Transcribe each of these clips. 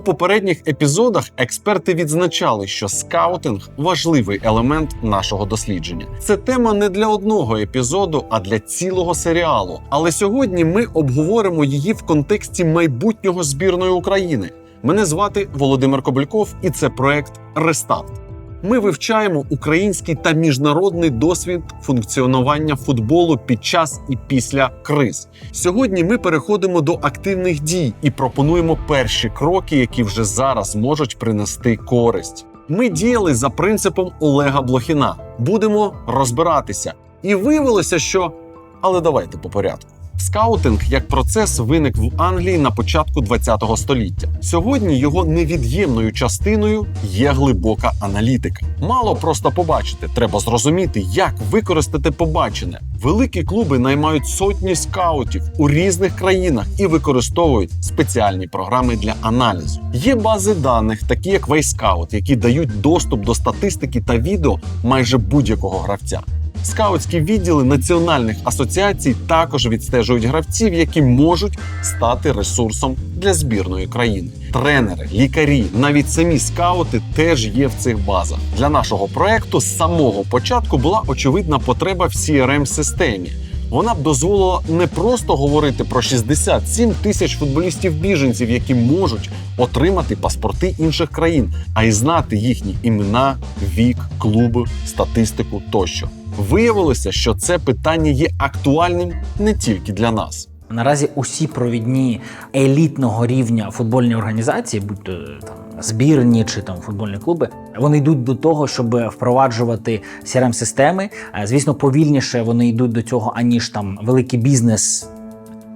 У попередніх епізодах експерти відзначали, що скаутинг важливий елемент нашого дослідження. Це тема не для одного епізоду, а для цілого серіалу. Але сьогодні ми обговоримо її в контексті майбутнього збірної України. Мене звати Володимир Кобильков, і це проект Рестарт. Ми вивчаємо український та міжнародний досвід функціонування футболу під час і після криз. Сьогодні ми переходимо до активних дій і пропонуємо перші кроки, які вже зараз можуть принести користь. Ми діяли за принципом Олега Блохіна. Будемо розбиратися. І виявилося, що але давайте по порядку. Скаутинг як процес виник в Англії на початку ХХ століття. Сьогодні його невід'ємною частиною є глибока аналітика. Мало просто побачити, треба зрозуміти, як використати побачене. Великі клуби наймають сотні скаутів у різних країнах і використовують спеціальні програми для аналізу. Є бази даних, такі як Вейскаут, які дають доступ до статистики та відео майже будь-якого гравця. Скаутські відділи національних асоціацій також відстежують гравців, які можуть стати ресурсом для збірної країни. Тренери, лікарі, навіть самі скаути теж є в цих базах. Для нашого проекту з самого початку була очевидна потреба в crm системі Вона б дозволила не просто говорити про 67 тисяч футболістів-біженців, які можуть отримати паспорти інших країн, а й знати їхні імена, вік, клуби, статистику тощо. Виявилося, що це питання є актуальним не тільки для нас. Наразі усі провідні елітного рівня футбольні організації, будь то там збірні чи там футбольні клуби, вони йдуть до того, щоб впроваджувати crm системи Звісно, повільніше вони йдуть до цього, аніж там великий бізнес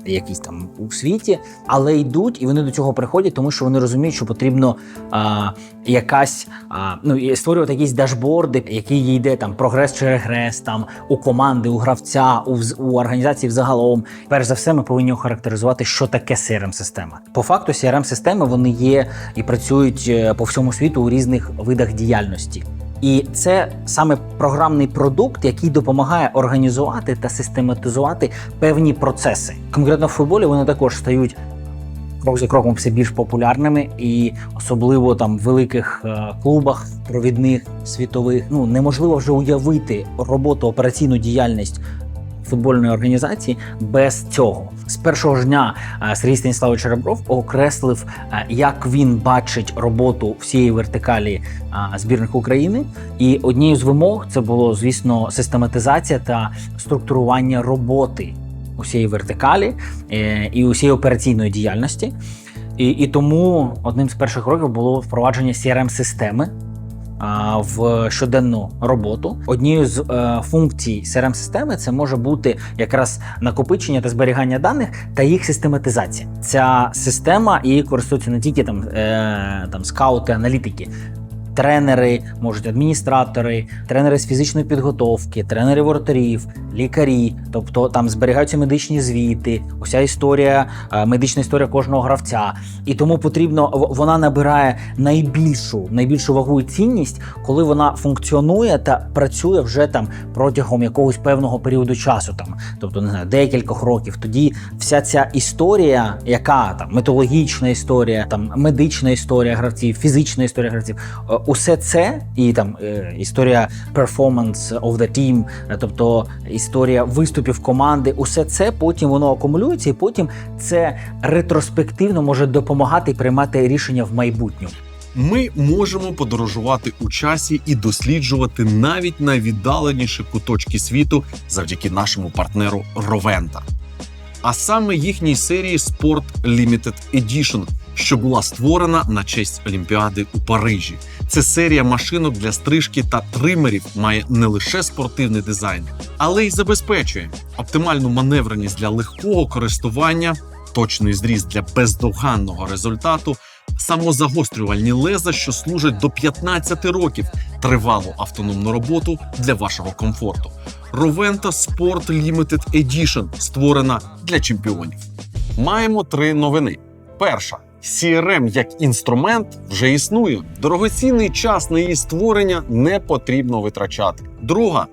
якісь там у світі, але йдуть і вони до цього приходять, тому що вони розуміють, що потрібно а, якась а, ну створювати якісь дашборди, які йде там прогрес чи регрес, там у команди, у гравця, у, у організації взагалом. Перш за все, ми повинні охарактеризувати, що таке crm система По факту, crm системи вони є і працюють е, по всьому світу у різних видах діяльності. І це саме програмний продукт, який допомагає організувати та систематизувати певні процеси. Конкретно в футболі вони також стають крок за кроком все більш популярними, і особливо там в великих е, клубах провідних світових ну неможливо вже уявити роботу операційну діяльність футбольної організації без цього. З першого ж дня е, Сергій Станіславович Черебров окреслив, е, як він бачить роботу всієї вертикалі е, збірних України. І однією з вимог це було, звісно, систематизація та структурування роботи усієї вертикалі і усієї операційної діяльності. І і тому одним з перших років було впровадження crm системи в щоденну роботу. Однією з е, функцій crm системи це може бути якраз накопичення та зберігання даних та їх систематизація. Ця система її користуються не тільки там, е, там скаути, аналітики тренери, можуть адміністратори, тренери з фізичної підготовки, тренери воротарів, лікарі, тобто там зберігаються медичні звіти, уся історія, е, медична історія кожного гравця. І тому потрібно вона набирає найбільшу найбільшу вагу і цінність, коли вона функціонує та працює вже там протягом якогось певного періоду часу, там, тобто не знаю, декількох років. Тоді вся ця історія, яка там метологічна історія, там медична історія гравців, фізична історія гравців. Усе це і там е, історія performance of the team, е, тобто історія виступів команди, усе це потім воно акумулюється, і потім це ретроспективно може допомагати приймати рішення в майбутньому. Ми можемо подорожувати у часі і досліджувати навіть найвіддаленіші куточки світу завдяки нашому партнеру Ровента. А саме їхній серії Sport Limited Edition, що була створена на честь Олімпіади у Парижі. Це серія машинок для стрижки та тримерів має не лише спортивний дизайн, але й забезпечує оптимальну маневреність для легкого користування, точний зріз для бездоганного результату, самозагострювальні леза, що служать до 15 років, тривалу автономну роботу для вашого комфорту. Roventa Sport Limited Edition створена для чемпіонів. Маємо три новини. Перша CRM як інструмент вже існує. Дорогоцінний час на її створення не потрібно витрачати. Друга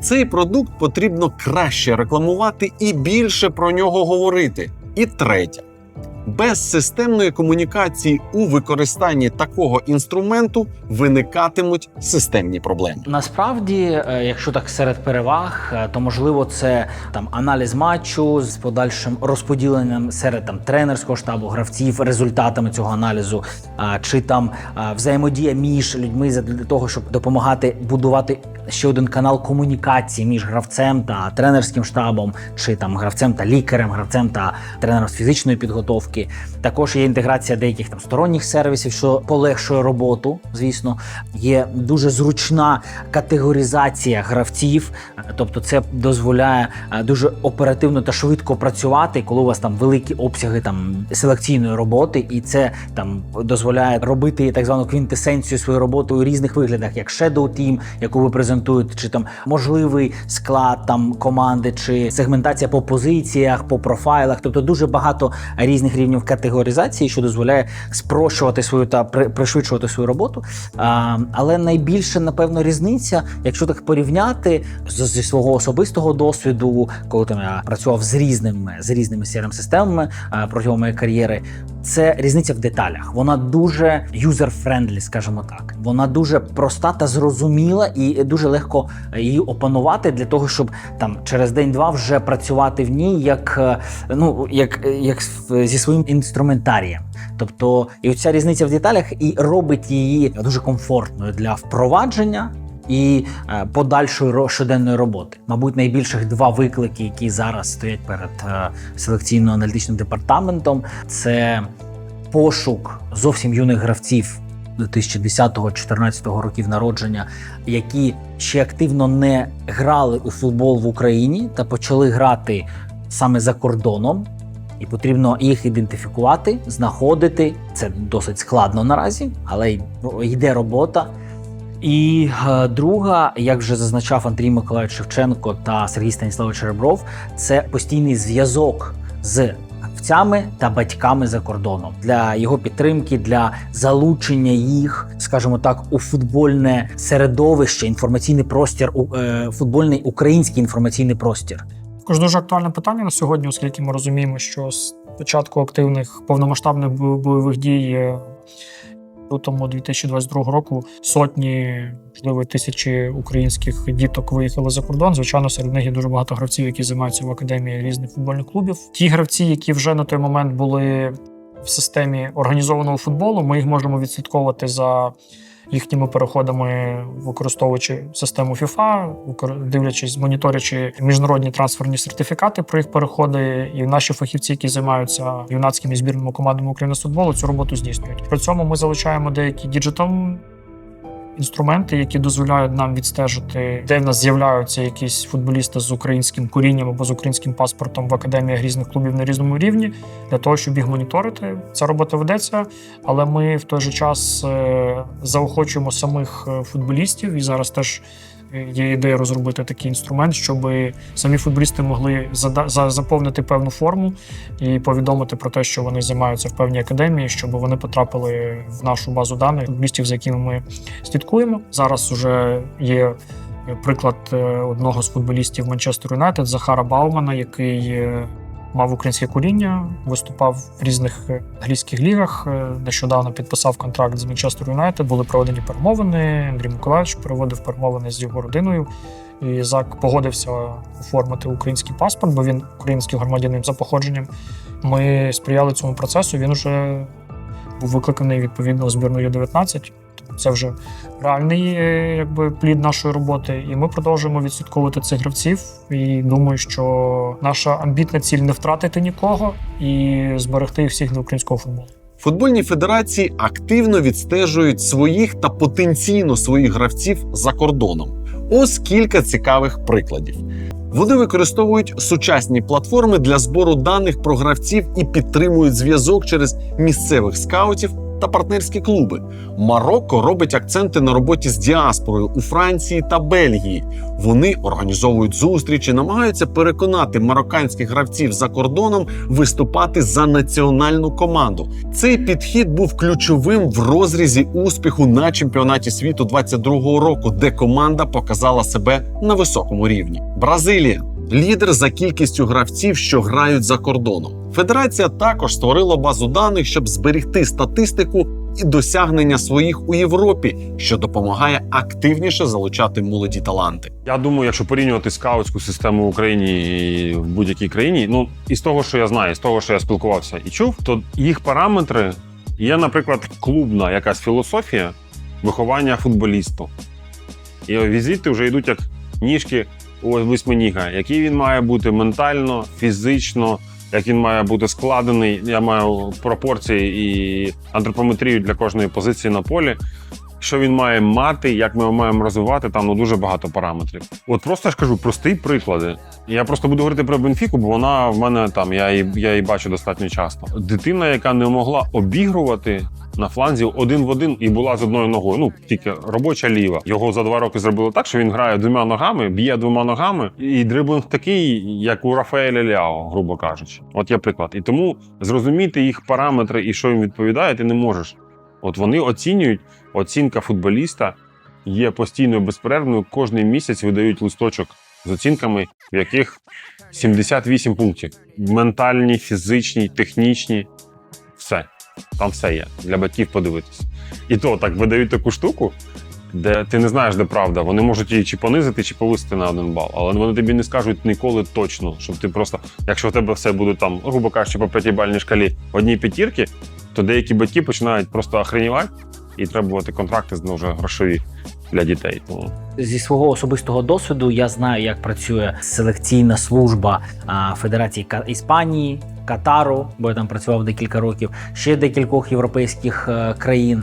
цей продукт потрібно краще рекламувати і більше про нього говорити. І третя. Без системної комунікації у використанні такого інструменту виникатимуть системні проблеми. Насправді, е, якщо так серед переваг, е, то можливо це там аналіз матчу з подальшим розподіленням серед там тренерського штабу гравців, результатами цього аналізу, чи там взаємодія між людьми для того, щоб допомагати будувати ще один канал комунікації між гравцем та тренерським штабом, чи там гравцем та лікарем, гравцем та тренером з фізичної підготовки. Також є інтеграція деяких там сторонніх сервісів, що полегшує роботу. Звісно, є дуже зручна категоризація гравців, тобто це дозволяє е, дуже оперативно та швидко працювати, коли у вас там великі обсяги там селекційної роботи, і це там дозволяє робити так звану квінтесенцію своєї роботи у різних виглядах, як Shadow Team, яку ви презентуєте, чи там можливий склад там команди, чи сегментація по позиціях, по профайлах, тобто дуже багато різних рівнів категоризації, що дозволяє спрощувати свою та пришвидшувати свою роботу. Але найбільше, напевно, різниця, якщо так порівняти зі свого особистого досвіду, коли там я працював з різними з різними crm системами протягом моєї кар'єри, це різниця в деталях. Вона дуже юзер-френдлі, скажімо так. Вона дуже проста та зрозуміла, і дуже легко її опанувати для того, щоб там через день-два вже працювати в ній як е, ну як, як зі своїм інструментарієм. Тобто, і оця різниця в деталях і робить її дуже комфортною для впровадження. І е, подальшої щоденної роботи, мабуть, найбільших два виклики, які зараз стоять перед е, селекційно-аналітичним департаментом, це пошук зовсім юних гравців 2010-2014 років народження, які ще активно не грали у футбол в Україні та почали грати саме за кордоном. І потрібно їх ідентифікувати, знаходити. Це досить складно наразі, але ну, йде робота. І е, друга, як вже зазначав Андрій Миколаївич Шевченко та Сергій Станіславович Ребров, це постійний зв'язок з гравцями та батьками за кордоном для його підтримки, для залучення їх, скажімо так, у футбольне середовище, інформаційний простір, у е, футбольний український інформаційний простір. Також дуже актуальне питання на сьогодні, оскільки ми розуміємо, що з початку активних повномасштабних бойових дій е, лютому 2022 року сотні, можливо, тисячі українських діток виїхали за кордон. Звичайно, серед них є дуже багато гравців, які займаються в академії різних футбольних клубів. Ті гравці, які вже на той момент були в системі організованого футболу, ми їх можемо відслідковувати за їхніми переходами, використовуючи систему FIFA, дивлячись, моніторячи міжнародні трансферні сертифікати про їх переходи, і наші фахівці, які займаються юнацькими збірними командами України з футболу, цю роботу здійснюють. При цьому ми залучаємо деякі діджитал інструменти, які дозволяють нам відстежити, де в нас з'являються якісь футболісти з українським корінням або з українським паспортом в академіях різних клубів на різному рівні, для того, щоб їх моніторити. Ця робота ведеться, але ми в той же час е, заохочуємо самих е, футболістів, і зараз теж є ідея розробити такий інструмент, щоб самі футболісти могли заповнити певну форму і повідомити про те, що вони займаються в певній академії, щоб вони потрапили в нашу базу даних футболістів, за якими ми слідкуємо. Зараз вже є. Приклад е, одного з футболістів Манчестер Юнайтед Захара Баумана, який е, мав українське коріння, виступав в різних е, англійських лігах. е, Нещодавно підписав контракт з Манчестер Юнайтед. Були проведені перемовини. Андрій Миколаївич проводив перемовини з його родиною. І Зак погодився оформити український паспорт, бо він український громадянин за походженням. Ми сприяли цьому процесу. Він вже був викликаний відповідно у збірну Ю-19. Це вже реальний е, якби плід нашої роботи, і ми продовжуємо відслідковувати цих гравців. І думаю, що наша амбітна ціль не втратити нікого і зберегти всіх для українського футболу. Футбольні федерації активно відстежують своїх та потенційно своїх гравців за кордоном. Ось кілька цікавих прикладів. Вони використовують сучасні платформи для збору даних про гравців і підтримують зв'язок через місцевих скаутів та партнерські клуби. Марокко робить акценти на роботі з діаспорою у Франції та Бельгії. Вони організовують зустрічі, намагаються переконати марокканських гравців за кордоном виступати за національну команду. Цей підхід був ключовим в розрізі успіху на чемпіонаті світу 22-го року, де команда показала себе на високому рівні. Бразилія лідер за кількістю гравців, що грають за кордоном. Федерація також створила базу даних, щоб зберегти статистику і досягнення своїх у Європі, що допомагає активніше залучати молоді таланти. Я думаю, якщо порівнювати скаутську систему в Україні і в будь-якій країні, ну із того, що я знаю, з того, що я спілкувався і чув, то їх параметри є, наприклад, клубна якась філософія виховання футболісту. І візити вже йдуть як ніжки у восьминіга, який він має бути ментально, фізично, як він має бути складений. Я маю пропорції і антропометрію для кожної позиції на полі що він має мати, як ми його маємо розвивати, там ну дуже багато параметрів. От просто я ж кажу прості приклади. Я просто буду говорити про Бенфіку, бо вона в мене там, я її, я її бачу достатньо часто. Дитина, яка не могла обігрувати на фланзі один в один і була з одною ногою. Ну тільки робоча ліва. Його за два роки зробили так, що він грає двома ногами, б'є двома ногами, і дриблинг такий, як у Рафаеля Ляо, грубо кажучи. От є приклад. І тому зрозуміти їх параметри і що їм відповідає, ти не можеш. От вони оцінюють, оцінка футболіста є постійною безперервною. Кожний місяць видають листочок з оцінками, в яких 78 пунктів: ментальні, фізичні, технічні. Все. Там все є. Для батьків подивитись. І то так видають таку штуку, де ти не знаєш, де правда. Вони можуть її чи понизити, чи повисити на один бал. Але вони тобі не скажуть ніколи точно, щоб ти просто, якщо в тебе все буде там, грубо кажучи, по п'ятибальній шкалі одні п'ятірки, то деякі батьки починають просто охренівати і требувати контракти ну, вже грошові для дітей. Тому Зі свого особистого досвіду я знаю, як працює селекційна служба Федерації Іспанії, Катару, бо я там працював декілька років, ще декількох європейських е, країн.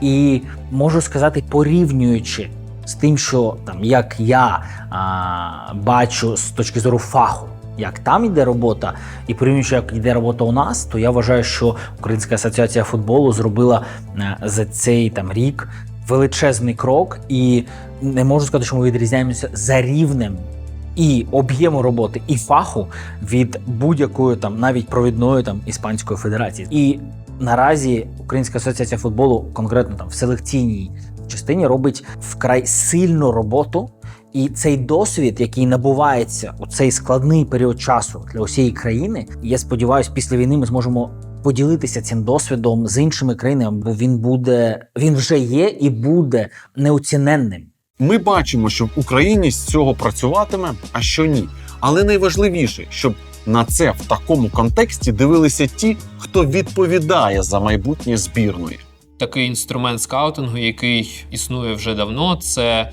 І можу сказати, порівнюючи з тим, що там як я а, бачу з точки зору фаху, як там йде робота, і порівнюючи, як йде робота у нас, то я вважаю, що Українська асоціація футболу зробила е, за цей там рік величезний крок, і не можу сказати, що ми відрізняємося за рівнем і об'єму роботи, і фаху від будь-якої там навіть провідної там іспанської федерації. І наразі Українська асоціація футболу, конкретно там в селекційній частині, робить вкрай сильну роботу. І цей досвід, який набувається у цей складний період часу для усієї країни, я сподіваюся, після війни ми зможемо поділитися цим досвідом з іншими країнами, бо він буде, він вже є і буде неоціненним. Ми бачимо, що в Україні з цього працюватиме, а що ні. Але найважливіше, щоб на це в такому контексті дивилися ті, хто відповідає за майбутнє збірної. такий інструмент скаутингу, який існує вже давно. Це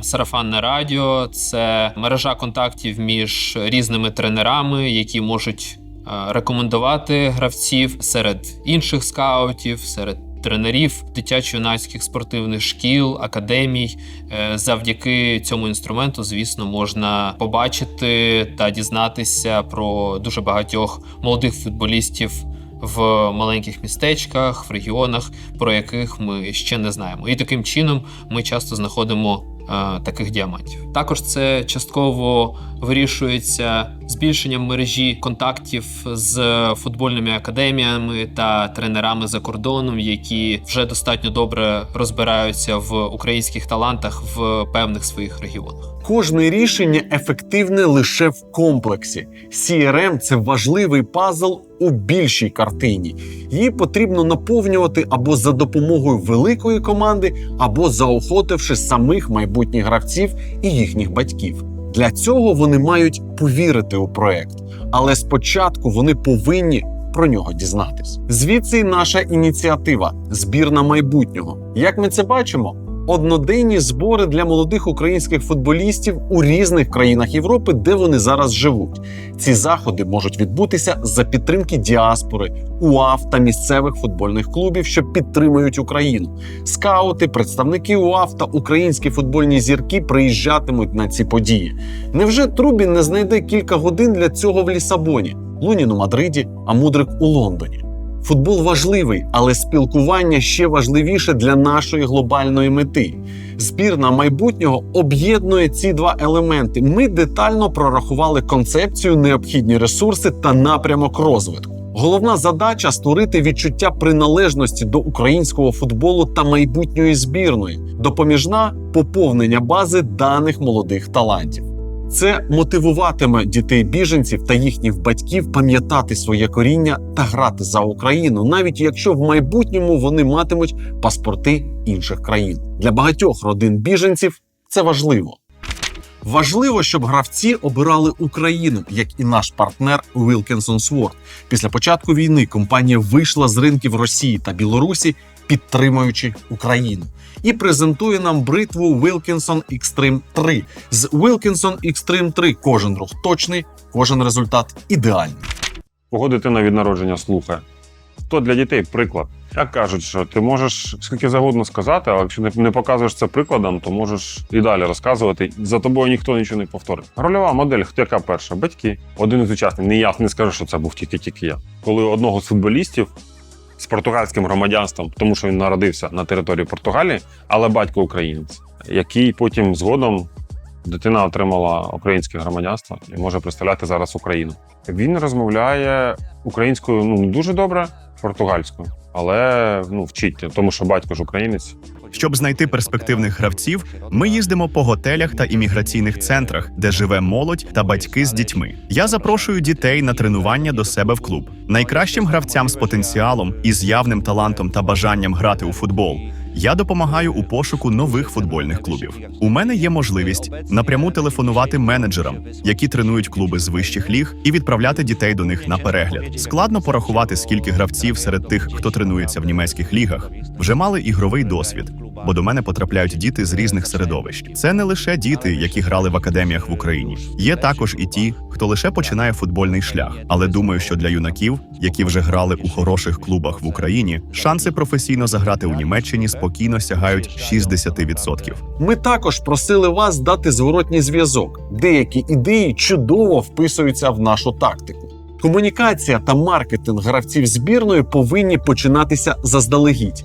сарафанне радіо, це мережа контактів між різними тренерами, які можуть е, рекомендувати гравців серед інших скаутів, серед. Тренерів дитячо-юнацьких спортивних шкіл, академій. Е, Завдяки цьому інструменту, звісно, можна побачити та дізнатися про дуже багатьох молодих футболістів в маленьких містечках, в регіонах, про яких ми ще не знаємо. І таким чином ми часто знаходимо е, таких діамантів. Також це частково вирішується збільшенням мережі контактів з футбольними академіями та тренерами за кордоном, які вже достатньо добре розбираються в українських талантах в певних своїх регіонах. Кожне рішення ефективне лише в комплексі. CRM – це важливий пазл у більшій картині. Її потрібно наповнювати або за допомогою великої команди, або заохотивши самих майбутніх гравців і їхніх батьків. Для цього вони мають повірити у проект, але спочатку вони повинні про нього дізнатись. Звідси наша ініціатива збірна майбутнього. Як ми це бачимо? Одноденні збори для молодих українських футболістів у різних країнах Європи, де вони зараз живуть. Ці заходи можуть відбутися за підтримки діаспори, УАФ та місцевих футбольних клубів, що підтримують Україну. Скаути, представники УАФ та українські футбольні зірки приїжджатимуть на ці події. Невже Трубін не знайде кілька годин для цього в Лісабоні, Лунін у Мадриді, а Мудрик у Лондоні? Футбол важливий, але спілкування ще важливіше для нашої глобальної мети. Збірна майбутнього об'єднує ці два елементи. Ми детально прорахували концепцію, необхідні ресурси та напрямок розвитку. Головна задача створити відчуття приналежності до українського футболу та майбутньої збірної, допоміжна поповнення бази даних молодих талантів. Це мотивуватиме дітей біженців та їхніх батьків пам'ятати своє коріння та грати за Україну, навіть якщо в майбутньому вони матимуть паспорти інших країн. Для багатьох родин біженців це важливо. Важливо, щоб гравці обирали Україну, як і наш партнер Wilkinson Sword. Після початку війни компанія вийшла з ринків Росії та Білорусі, підтримуючи Україну, і презентує нам бритву Wilkinson Extreme 3. З Wilkinson Extreme 3 кожен рух точний, кожен результат ідеальний. Кого дитина від народження слухає? То для дітей приклад. Як кажуть, що ти можеш скільки завгодно сказати, але якщо не- показуєш це прикладом, то можеш і далі розказувати. За тобою ніхто нічого не повторить. Рольова модель, хто яка перша? Батьки. Один із учасників. Не я не скажу, що це був тільки тільки я. Коли одного з футболістів з португальським громадянством, тому що він народився на території Португалії, але батько українець, який потім згодом дитина отримала українське громадянство і може представляти зараз Україну. Він розмовляє українською ну дуже добре, португальською, але ну вчить, тому що батько ж українець. Щоб знайти перспективних гравців, ми їздимо по готелях та імміграційних центрах, де живе молодь та батьки з дітьми. Я запрошую дітей на тренування до себе в клуб. Найкращим гравцям з потенціалом і з явним талантом та бажанням грати у футбол. Я допомагаю у пошуку нових футбольних клубів. У мене є можливість напряму телефонувати менеджерам, які тренують клуби з вищих ліг, і відправляти дітей до них на перегляд. Складно порахувати, скільки гравців серед тих, хто тренується в німецьких лігах, вже мали ігровий досвід. Бо до мене потрапляють діти з різних середовищ. Це не лише діти, які грали в академіях в Україні. Є також і ті, хто лише починає футбольний шлях. Але думаю, що для юнаків, які вже грали у хороших клубах в Україні, шанси професійно заграти у Німеччині спокійно сягають 60%. Ми також просили вас дати зворотній зв'язок. Деякі ідеї чудово вписуються в нашу тактику. Комунікація та маркетинг гравців збірної повинні починатися заздалегідь.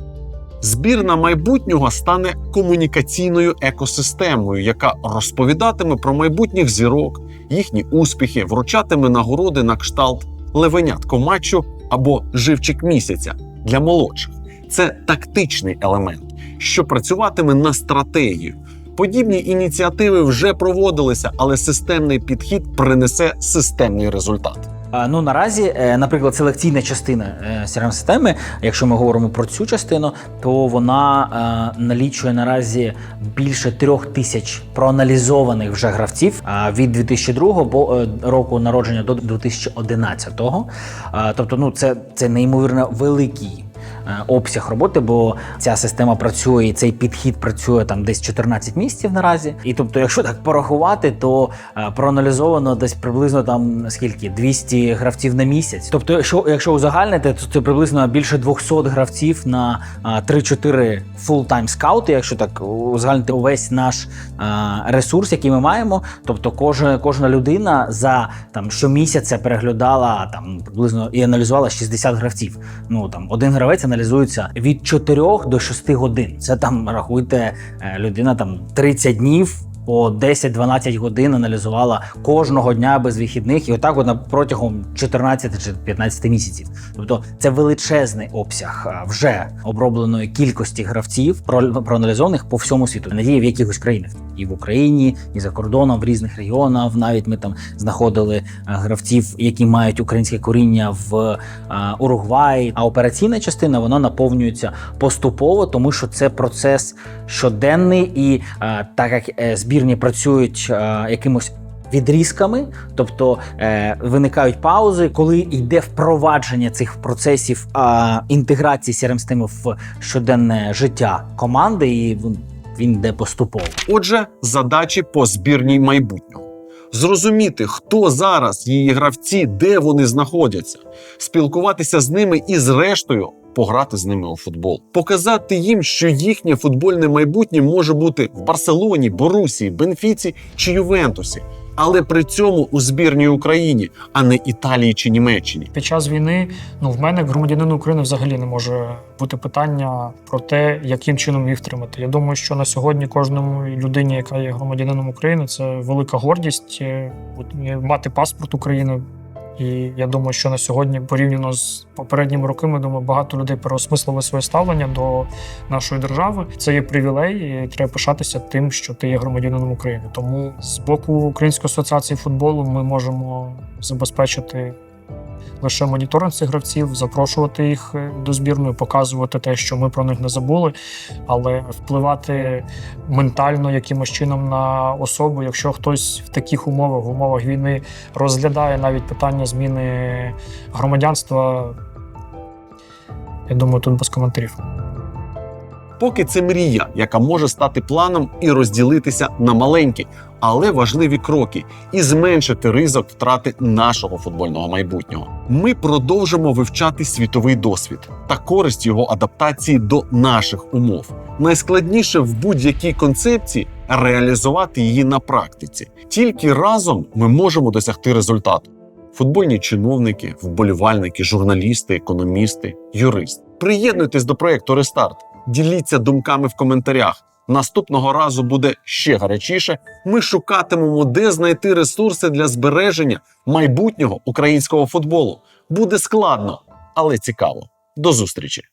Збірна майбутнього стане комунікаційною екосистемою, яка розповідатиме про майбутніх зірок, їхні успіхи, вручатиме нагороди на кшталт левенятко матчу або живчик місяця для молодших. Це тактичний елемент, що працюватиме на стратегію. Подібні ініціативи вже проводилися, але системний підхід принесе системний результат. Ну наразі, е, наприклад, селекційна частина crm системи якщо ми говоримо про цю частину, то вона е, налічує наразі більше трьох тисяч проаналізованих вже гравців від 2002 бо- е, року народження до 2011. А, Тобто, ну це, це неймовірно великий. Е, Обсяг роботи, бо ця система працює, і цей підхід працює там десь 14 місяців наразі. І тобто, якщо так порахувати, то е, проаналізовано десь приблизно там скільки 200 гравців на місяць. Тобто, якщо, якщо узагальнити, то це приблизно більше 200 гравців на е, 3-4 full-time скаути, якщо так узагальнити увесь наш е, ресурс, який ми маємо. Тобто, кожна, кожна людина за там щомісяця переглядала там приблизно і аналізувала 60 гравців. Ну там один гравець аналізується від 4 до 6 годин. Це там рахуйте, е, людина там 30 днів. По 10-12 годин аналізувала кожного дня без вихідних, і отак вона протягом 14 чи 15 місяців. Тобто це величезний обсяг вже обробленої кількості гравців, про- проаналізованих по всьому світу. Є в якихось країнах і в Україні, і за кордоном, в різних регіонах. Навіть ми там знаходили гравців, які мають українське коріння в а, Уругваї. А операційна частина вона наповнюється поступово, тому що це процес щоденний, і так як е, збірні працюють якимось. Відрізками, тобто е, виникають паузи, коли йде впровадження цих процесів а, інтеграції crm системи в щоденне життя команди, і він йде поступово. Отже, задачі по збірній майбутнього. Зрозуміти, хто зараз її гравці, де вони знаходяться, спілкуватися з ними і, зрештою, пограти з ними у футбол, показати їм, що їхнє футбольне майбутнє може бути в Барселоні, Борусії, Бенфіці чи Ювентусі, але при цьому у збірній Україні, а не Італії чи Німеччині. Під час війни ну в мене як громадянина України взагалі не може бути питання про те, яким чином їх втримати. Я думаю, що на сьогодні кожному людині, яка є громадянином України, це велика гордість е, е, мати паспорт України. І я думаю, що на сьогодні, порівняно з попередніми роками, думаю, багато людей переосмислили своє ставлення до нашої держави. Це є привілей, і треба пишатися тим, що ти є громадянином України. Тому з боку Української асоціації футболу ми можемо забезпечити. Лише моніторинг цих гравців, запрошувати їх е, до збірної, показувати те, що ми про них не забули, але впливати ментально якимось чином на особу, якщо хтось в таких умовах, в умовах війни розглядає навіть питання зміни громадянства. Я думаю, тут без коментарів. Поки це мрія, яка може стати планом і розділитися на маленькі, але важливі кроки, і зменшити ризик втрати нашого футбольного майбутнього. Ми продовжимо вивчати світовий досвід та користь його адаптації до наших умов. Найскладніше в будь-якій концепції реалізувати її на практиці. Тільки разом ми можемо досягти результату. Футбольні чиновники, вболівальники, журналісти, економісти, юристи. Приєднуйтесь до проекту Рестарт. Діліться думками в коментарях. Наступного разу буде ще гарячіше. Ми шукатимемо, де знайти ресурси для збереження майбутнього українського футболу. Буде складно, але цікаво. До зустрічі!